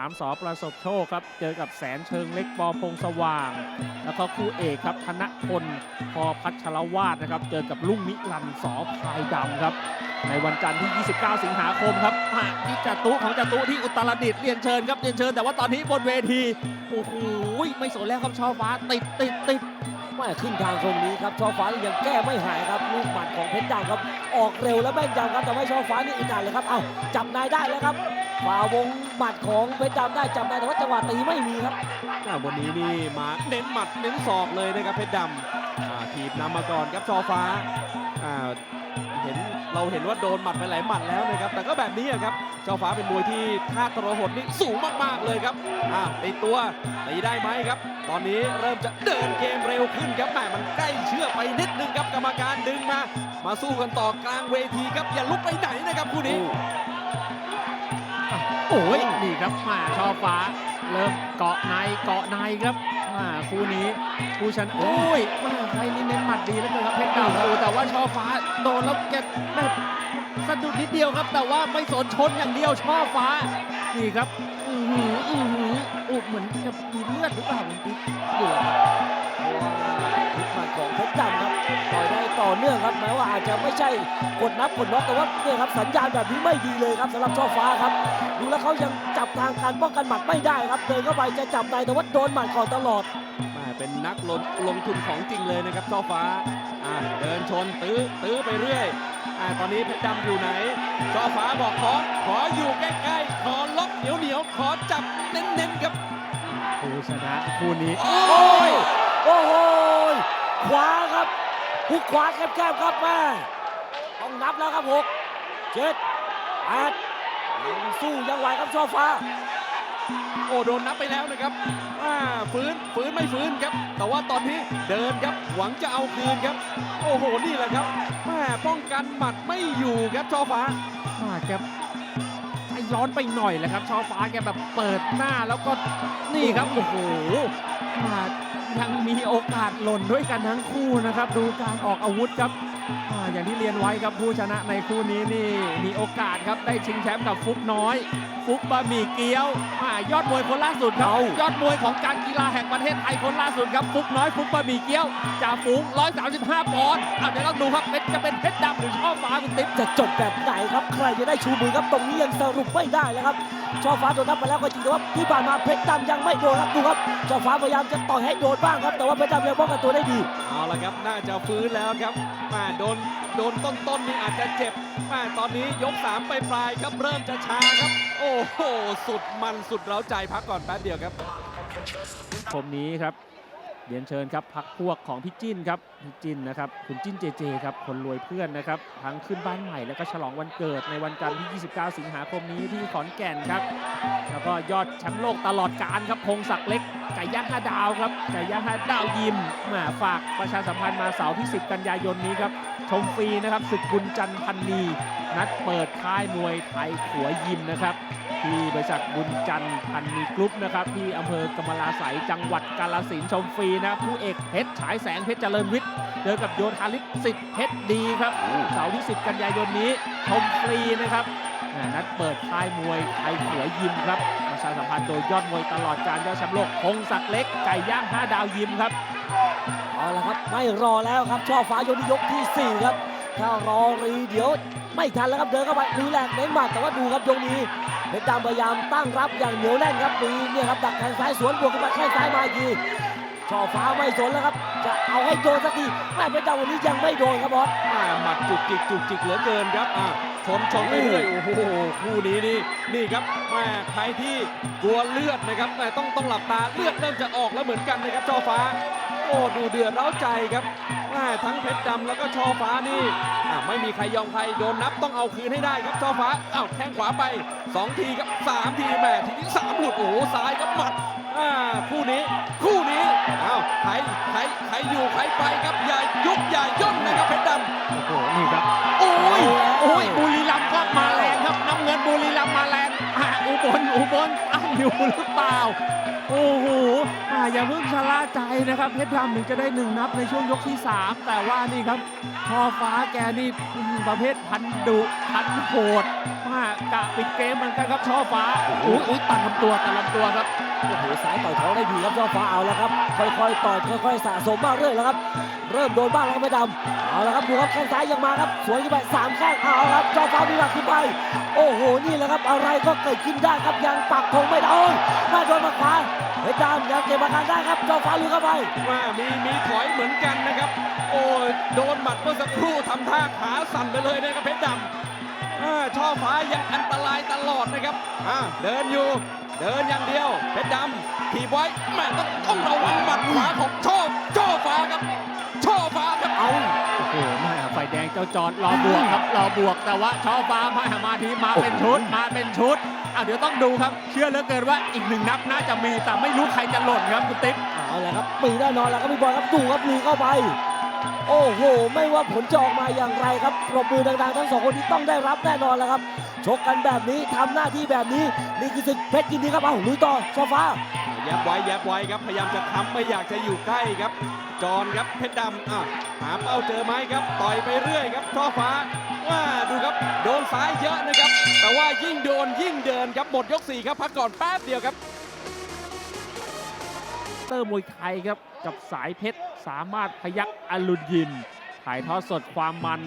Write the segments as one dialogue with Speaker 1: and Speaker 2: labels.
Speaker 1: สามสอประสบโชคครับ เจอกับแสนเชิงเล็กปอพงสว่าง แล้วก็คู่เอกครับธนพลพอพัชรวาดนะครับ เจอกับลุงนิรันสอพายดำครับ ในวันจันทร์ที่ 29 สิงหาคมครับที่จตุของจตุที่อุตรดิตถ์เรียนเชิญครับเรียนเชิญ แต่ว่าตอนนี้บนเวทีโอ้โหไม่สนแล้วครับช่อฟ้าติดติดติด
Speaker 2: ไม่ขึ้นทางตรงนี้ครับช่อฟ้านี่ยังแก้ไม่หายครับลูกหมัดของเพชรดำครับ ออกเร็วและแม่นยำครับแต่ไม่ช่อฟ้านี่อึดอัดเลยครับเอาจับนายได้แล้วครับฝ่าวงหมัดของเพชรดำได้จับนายแต่ว่าจังหวะตีไม่มีครับ
Speaker 3: อ่าวันนี้นี่มาเน้นหมัดเน้นศอกเลยนะครับเพชรดำถีบนำมาก่อนครับชอฟ้าอ่า เห็นเราเห็นว่าโดนหมัดไปหลายหมัดแล้วนะครับ แต่ก็แบบนี้ครับชอฟ้าเป็นมวยที่ท่าตระหดนี่สูงมากๆเลยครับอ่าตีตัวตีได้ไหมครับ ตอนนี้เริ่มจะเดินเกมเร็วขึ้นครับแหมมันใกล้เชื่อไปนิดนึงครับกรรมการดึงมา มาสู้กันต่อกลางเวทีครับอย่าลุกไปไหนนะครับคู่นี้
Speaker 1: โอ้ยนี่ครับมาช่อฟ้า เริ่มเกาะในเกาะในครับมาคู่นี้ผู้ชนะโอ้ยมาใครนี่เน้นหมัดดีแล้วเกินครับเพชรดำโอ้แต่ว่าช่อฟ้าโดนแล้วแกแม่สะดุดนิดเดียวครับ แต่ว่าไม่สนชนอย่างเดียวช่อฟ้า นี่ครับอือหืออือหืออุเหมือนจะมีเลือดหรือเปล่าคุณติ๊กดูครั
Speaker 2: อยได้ต่อเนื่องครับแม้ว่าอาจจะไม่ใช่กดนับกดน็อกแต่ว่าเนี่ยครับสัญญาณแบบนี้ไม่ดีเลยครับสำหรับช่อฟ้าครับดูแล้วเขายังจับทางการป้องกันหมัดไม่ได้ครับเดินเข้าไปจะจับนายแต่ว่าโดนหมัดก่อนตลอด
Speaker 3: แม่เป็นนักลงลงทุนของจริงเลยนะครับช่อฟ้าอ่าเดินชนตื้อตื้อไปเรื่อยอ่าตอนนี้เพชรดำอยู่ไหนช่อฟ้าบอกขอขออยู่ใกล้ๆขอล็อกเหนียวเหนียวๆขอจับเน้นๆครับ
Speaker 1: ผู้ชนะคู่นี้
Speaker 3: โอ้
Speaker 2: โอ้
Speaker 3: ย
Speaker 2: ยโอ้โหยขวาครับ หุกขวาแคบๆครับแม่ต้องนับแล้วครับหกเจ็ดแปดยังสู้ยังไหวครับช่อฟ้า
Speaker 3: โอ้โดนนับไปแล้วนะครับอ่าฟื้นฟื้นไม่ฟื้นครับ แต่ว่าตอนนี้เดินครับหวังจะเอาคืนครับ โอ้โหนี่แหละครับแม่ป้องกันหมัดไม่อยู่ครับช่อฟ้า
Speaker 1: มาแกใจร้อนไปหน่อยแหละครับช่อฟ้าแกแบบเปิดหน้าแล้วก็นี่ครับโอ้โหมายังมี โอกาสหล่นด้วยกันทั้งคู่นะครับ ดูการออกอาวุธครับ อ่าอย่างที่เรียนไว้ครับผู้ชนะในคู่นี้นี่มีโอกาสครับได้ชิงแชมป์กับฟุกน้อย ฟุกบะหมี่เกี๊ยวอ่ายอดมวยคนล่าสุดครับ
Speaker 2: เอา
Speaker 1: ยอดมวยของการกีฬาแห่งประเทศไทยคนล่าสุดครับฟุกน้อยฟุกบะหมี่เกี๊ยวจ่าฝูง135ปอนด์เอาเดี๋ยวเราดูครับเป็นจะเป็นเพชรดำหรือช่อฟ้าคุณติ๊บ
Speaker 2: จะจบแบบไหนครับใครจะได้ชูมือครับตรงนี้ยังสรุปไม่ได้แล้วครับช่อฟ้าโดนนับไปแล้วก็จริงแต่ว่าที่ผ่านมาเพชรดำยังไม่โดนครับดูครับช่อฟ้าพยายามจะต่อยให้โดนบ้างครับแต่ว่าเพชรดำยังป้องกันตัวได้ดี
Speaker 3: เอาละครับน่าจะฟื้นแล้วครับมาโดนโดนต้นๆนี่อาจจะเจ็บแม่ตอนนี้ยกสามไปปลายครับเริ่มจะชาครับ โอ้โห สุดมันสุดเร้าใจพักก่อนแป๊บเดียวครับ
Speaker 1: ชมนี้ครับ เรียนเชิญครับพักพวกของพี่จิ้นครับพี่จิ้นนะครับคุณจิ้นเจเจครับคนรวยเพื่อนนะครับทั้งขึ้นบ้านใหม่แล้วก็ฉลองวันเกิดในวันจันทร์ที่ 29 สิงหาคมนี้ที่ขอนแก่นครับ แล้วก็ยอดแชมป์โลกตลอดการครับพงศักดิ์เล็กไก่ย่างห้าดาวครับไก่ย่างห้าดาวยิมหมาฝากประชาสัมพันธ์มาเสาร์ที่ 10 กันยายนนี้ครับชมฟรีนะครับศึกบุญจันทร์พันนี นัดเปิดค่ายมวยไทยขัวยิมนะครับ ที่บริษัทบุญจันทร์พันมีกรุ๊ปนะครับ ที่อำเภอกำมะลาไสยจังหวัดกาฬสินชมฟรีนะผู้เอกเพชรฉายแสงเพชรเจริญวิทย์เจอกับโยธาลิศสิทธิ์เพชรดีครับเสาร์ที่ 10 กันยายนนี้ชมฟรีนะครับนัดเปิดค่ายมวยไทยขัวยิมครับประชาสัมพันธ์โดยยอดมวยตลอดการยอดแชมป์โลกพงศักดิ์เล็กไก่ย่าง5ดาวยิมครับ
Speaker 2: เอาละครับไม่รอแล้วครับช่อฟ้ายกนี้ยกที่ 4 ครับถ้ารอรีเดี๋ยว ไม่ทันแล้วครับเดินเข้าไปลุยแหลกเน้นหมัดแต่ว่าดูครับยกนี้เพชรดำพยายามตั้งรับอย่างเหนียวแน่นครับมีเนี่ยครับดักแทงซ้ายสวนบวกขึ้นมาแข้งซ้ายมาอีกทีช่อฟ้าไม่สนแล้วครับ จะเอาให้โดนสักทีแม่เพชรดำวันนี้ยังไม่โดนครับบอส
Speaker 3: หมัดจุกจิกจุกจิกเหลือเกินครับอ่าชนชนไปเรื่อยโอ้โหคู่นี้นี่นี่ครับแม่ใครที่กลัวเลือดนะครับแต่ต้องต้องหลับตาเลือดเริ่มจะออกแล้วเหมือนกันนะครับช่อฟ้า โอ้ดูเดือดเร้าใจครับแม่ทั้งเพชรดำแล้วก็ช่อฟ้านี่อ่าไม่มีใครยอมใครโดนนับต้องเอาคืนให้ได้ครับช่อฟ้าอ้าวแข้งขวาไปสองทีครับสามทีแม่ทีนี้สามหลุดโอ้โหซ้ายครับหมัดอ่าคู่นี้ คู่นี้อ้าวใครใครใครอยู่ใครไปครับอย่ายุบอย่าย่นนะครับเพชรดำ
Speaker 1: โอ้โหนี่ครับ
Speaker 3: โอ้ย
Speaker 1: โอ้ยบุรีรัมย์ก็มาแรงครับน้ำเงินบุรีรัมย์มาแรง อะอุบลอุบลตั้งอยู่หรือเปล่า โอ้โหอะอย่าเพิ่งชะล่าใจนะครับ เพชรดำถึงจะได้หนึ่งนับในช่วงยกที่ 3 แต่ว่านี่ครับช่อฟ้าแกนี่อืมประเภทพันดุพันโหดมากะปิดเกมเหมือนกันครับช่อฟ้าอุ้ยอุ้ยตัดลำตัวตัดลำตัวครับ
Speaker 2: โอ้โหสายต่อยท้องได้ดีครับช่อฟ้าเอาแล้วครับ ค่อยๆต่อยค่อยๆสะสมมาเรื่อยแล้วครับ เริ่มโดนบ้างแล้วครับไม่ดำ เอาละครับดูครับแข้งซ้ายยังมาครับ สวนขึ้นไปสามแข้งเอาครับช่อฟ้ามีหลักขึ้นไป โอ้โหนี่แหละครับอะไรก็เกิดขึ้นได้ครับยังปักธงไม่ได้โอ้ยมาโดนมาขวาเพชรดำยังเก็บอาการได้ครับช่อฟ้าลุยเข้าไป
Speaker 3: ว่ามีมีถอยเหมือนกันนะครับ โอ้ยโดนหมัดเมื่อสักครู่ทำท่าขาสั่นไปเลยนะครับเพชรดำช่อฟ้ายังอันตรายตลอดนะครับเดินอยู่เดินอย่างเดียวเพชรดำถีบไว้แม่ต้องต้องระวังหมัดขวาของช่อช่อฟ้าครับ
Speaker 2: เจ้า
Speaker 1: จอดรอบวกครับรอบวกแต่ว่าช่อฟ้ามามาทีมาเป็นชุดมาเป็นชุดอะเดี๋ยวต้องดูครับ เชื่อเหลือเกินว่าอีกหนึ่งนับน่าจะมีแต่ไม่รู้ใครจะหล่นครับคุณติ๊บ
Speaker 2: เอาละครับมีแน่นอนแล้วครับพี่บอยครับดูครับลุยเข้าไป โอ้โห ไม่ว่าผลจะออกมาอย่างไรครับปรบมือดังๆทั้งสองคนนี้ต้องได้รับแน่นอนแล้วครับ ชกกันแบบนี้ทำหน้าที่แบบนี้นี่คือศึกเพชรยินดีครับเอาลุยต่อช่อฟ้า
Speaker 3: แยบไว้แยบไว้ครับพยายามจะค้ำไม่อยากจะอยู่ใกล้ครับ จอนครับเพชรดำอะหาเป้าเจอไหมครับต่อยไปเรื่อยครับช่อฟ้าว่าดูครับโดนซ้ายเยอะนะครับ แต่ว่ายิ่งโดนยิ่งเดินครับหมดยกสี่ครับพักก่อนแป๊บเดียวครับ
Speaker 1: เตอร์มวยไทยครับ กับสายเพชรสามารถพยักอรุณยิมถ่ายทอดสดความมัน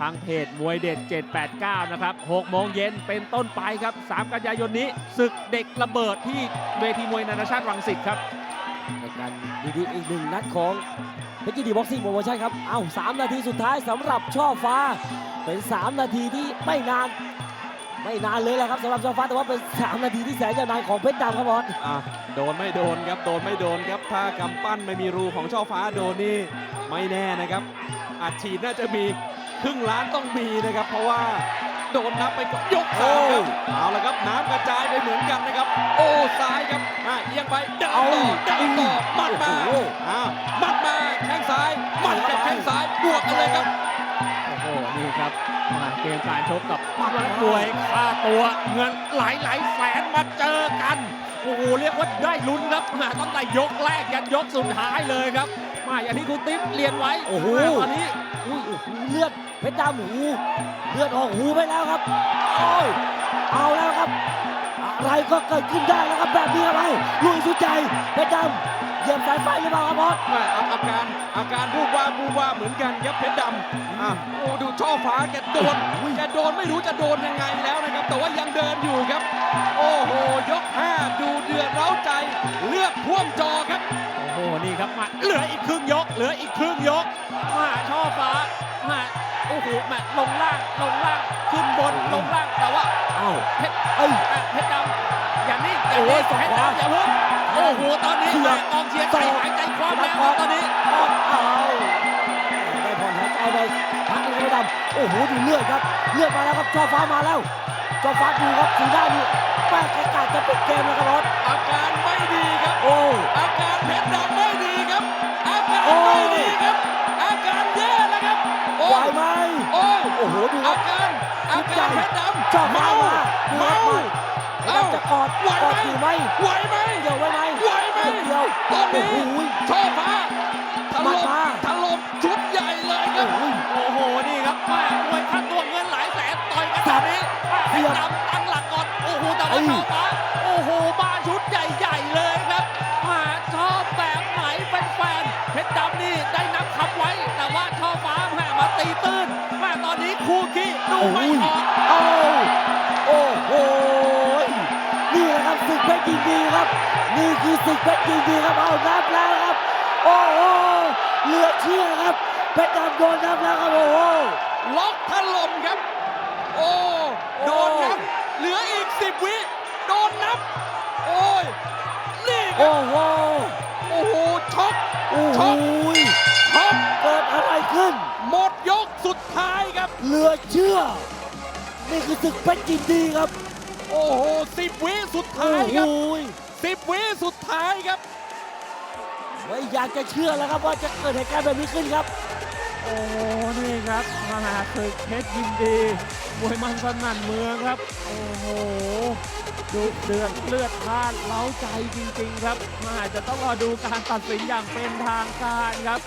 Speaker 1: ทางเพจมวยเด็ด 789 นะครับ6โมงเย็นเป็นต้นไปครับ 3 กันยายนนี้ศึกเด็กระเบิดที่เวทีมวยนานาชาติรังสิตครับ
Speaker 2: ในการดีๆอีกหนึ่งนัดของเพชรยินดีบ็อกซิ่งโปรโมชั่นครับ เอาสามนาทีสุดท้ายสำหรับช่อฟ้า เป็น 3 นาทีที่ไม่นาน ไม่นานเลยแหละครับสำหรับช่อฟ้าแต่ว่าเป็น 3 นาทีที่แสนยาวนานของเพชรดำครับบอล
Speaker 3: อะโดนไม่โดนครับโดนไม่โดนครับ ถ้ากำปั้นไม่มีรูของช่อฟ้าโดนนี่ไม่แน่นะครับอาจฉีดน่าจะมีครึ่งล้านต้องมีนะครับ เพราะว่าโดนนับไปก่อนยกสามครับเอาละครับน้ำกระจายไปเหมือนกันนะครับ โอ้ซ้ายครับอะเอียงไปเดินต่อเดินต่อหมัดมา
Speaker 2: โอ้โห
Speaker 3: อะหมัดมาแข้งซ้ายหมัดกับแข้งซ้ายบวกกันเลยครับ
Speaker 1: โอ้โหนี่ครับมาเกมการชกกับนักมวยค่าตัวเงินหลายหลายๆแสนมาเจอกัน โอ้โหเรียกว่าได้ลุ้นครับมาตั้งแต่ยกแรกยันยกสุดท้ายเลยครับมาอย่างที่คุณติ๊บเรียนไว้
Speaker 2: โอ้โห
Speaker 1: มาตอนนี้
Speaker 2: อุ้ยโอ้โหเลือดเพชรดำหูเลือดออกหูไปแล้วครับโอ้ยเอาแล้วครับ อะไรก็เกิดขึ้นได้แล้วครับแบบนี้ครับเอาลุยสุดใจเพชรดำ เหยียบสายไฟหรือเปล่าครับบอส
Speaker 3: แม่อาอาการอาการบูบว่าบบูบว่าบเหมือนกันครับเพชรดำอะโอ้ดูช่อฟ้าแกโดนแกโดนไม่รู้จะโดนยังไงแล้วนะครับ แต่ว่ายังเดินอยู่ครับ โอ้โหยกห้าดูเดือดเร้าใจ เลือดท่วมจอครับ
Speaker 1: โอ้โหนี่ครับมาเหลืออีกครึ่งยก เหลืออีกครึ่งยกมาช่อฟ้ามาโอ้โหมาลงล่างลงล่างขึ้นบนลงล่างแต่ว่า
Speaker 2: เอ้า
Speaker 1: เพชร
Speaker 2: เอ้ย
Speaker 1: อะเพชรดำอย่านิ่งอย่า
Speaker 2: โอ้
Speaker 1: นิ่
Speaker 2: ย
Speaker 1: ง
Speaker 2: สอง
Speaker 1: เพชร
Speaker 2: ขวา
Speaker 1: ดำอย่าเพิ่ง โอ้โหตอนนี้
Speaker 2: เสือก
Speaker 1: แม่กองเชียร์ใจหายใจคว่ำแล้วครับตอนนี้
Speaker 2: เอาเอาได้ผ่อนหายใจไปพักหนึงครับเพชรดำโอ้โหดูเลือดครับ เลือดมาแล้วครับช่อฟ้ามาแล้วช่อฟ้าดูครับสีหน้านี่แม่กกาจะปิดเกมแล้วครับบอส
Speaker 3: อาการไม่ดีครับ
Speaker 2: โอ้
Speaker 3: อาการเพชรดำไม่ดีครับ อาการ
Speaker 2: โอ้
Speaker 3: ไม่ดีครับ อาการแย่แล้วครับโอ้
Speaker 2: ไหวยไหม
Speaker 3: โอ้ย
Speaker 2: โอ้โหดูค
Speaker 3: อา
Speaker 2: รับ
Speaker 3: การอาการเพชรดำ
Speaker 2: ชอบมา
Speaker 3: เมา
Speaker 2: มาดูครับ
Speaker 3: เมา
Speaker 2: เพชรดำจะ กอด
Speaker 3: ไหว
Speaker 2: กอ
Speaker 3: ไหม
Speaker 2: ดอยู่ไหม
Speaker 3: ไหวไหม
Speaker 2: เกี่ยวไว้ไหม
Speaker 3: ไหวไหม
Speaker 2: ไม่เกี่ยว
Speaker 3: ตอนนี้
Speaker 2: โอ้โห
Speaker 3: ช่อฟ้าถ
Speaker 2: หมั
Speaker 3: ล่
Speaker 2: ด
Speaker 3: ม
Speaker 2: มา
Speaker 3: ถล่มชุดใหญ่เลยครับ
Speaker 2: โอ้ย
Speaker 1: โอ้โหนี่ครับแม่มวยค่าตัวเงินหลายแสนต่อยกันแบบนี้เพชรดำตั้งหลักก่อนโอ้โหแต่ว่าช่อฟ้าโอ้โหมาชุดใหญ่ๆเลยครับมาชอบแบบไหนแฟนๆเพชรดำนี่ได้นับคำไว้ แต่ว่าช่อฟ้าแม่มาตีตื้นแม่ตอนนี้คู่ขี้ดูไม่ออก
Speaker 2: เอาโอ้โหนี่แหละครับ ศึกเพชรยินดีครับ นี่คือศึกเพชรยินดีครับเอานับแล้วครับ โอ้โหเหลือเชื่อครับเพชรดำโดนนับแล้วครับโอ้โห
Speaker 3: ล็อกถล่มครับ โอ้โดนนับเหลืออีกสิบวิโดนนับ โอ้ยนี่ครั
Speaker 2: โอ้
Speaker 3: บ
Speaker 2: โห
Speaker 3: โอ้โหช็อก
Speaker 2: โอ้โห
Speaker 3: ช็อก
Speaker 2: เกิดอะไรขึ้น
Speaker 3: หมดยกสุดท้ายครับ
Speaker 2: เหลือเชื่อ นี่คือศึกเพชรยินดีครับ
Speaker 3: โอ้โหสิบวิสุด
Speaker 2: โอ้
Speaker 3: ท้าย
Speaker 2: โห
Speaker 3: ครับสิบวิสุดท้ายครับ
Speaker 2: ไม่อยากจะเชื่อแล้วครับว่าจะเกิดเหตุการณ์แบบนี้ขึ้นครับ
Speaker 1: โอ้โหนี่ครับมหาศึกเพชรยินดีมวยมันสนั่นเมืองครับ โอ้โหดุเดือดเลือดพล่านเล้าใจจริง ๆ ครับมาอาจจะต้องรอดูการตัดสินอย่างเป็นทางการครับ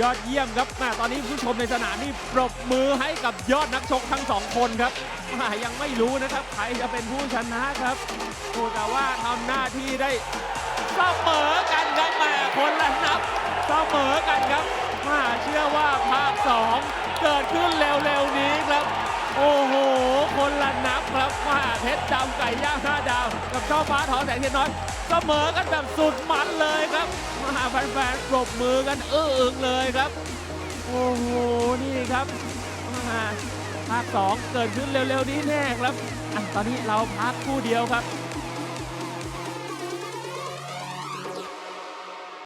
Speaker 1: ยอดเยี่ยมครับแม่ตอนนี้ผู้ชมในสนามนี่ปรบมือให้กับยอดนักชกทั้งสองคนครับแม่ยังไม่รู้นะครับใครจะเป็นผู้ชนะครับโอ้แต่ว่าทำหน้าที่ได้เสมอกันครับแม่คนละนับเสมอกันครับแมาเชื่อว่าภาคสองเกิดขึ้นเร็วๆนี้ครับ โอ้โห คนละนับครับมาเพชรดำไก่ย่างห้าดาว กับช่อฟ้าถอนแสงเทียนน้อย เสมอกันแบบสุดมันเลยครับมาแฟนๆปรบมือกันอื้ออึงเลยครับ โอ้โห นี่ครับมาภาคสองเกิดขึ้นเร็วๆนี้แน่ครับอันตอนนี้เราพักคู่เดียวครับ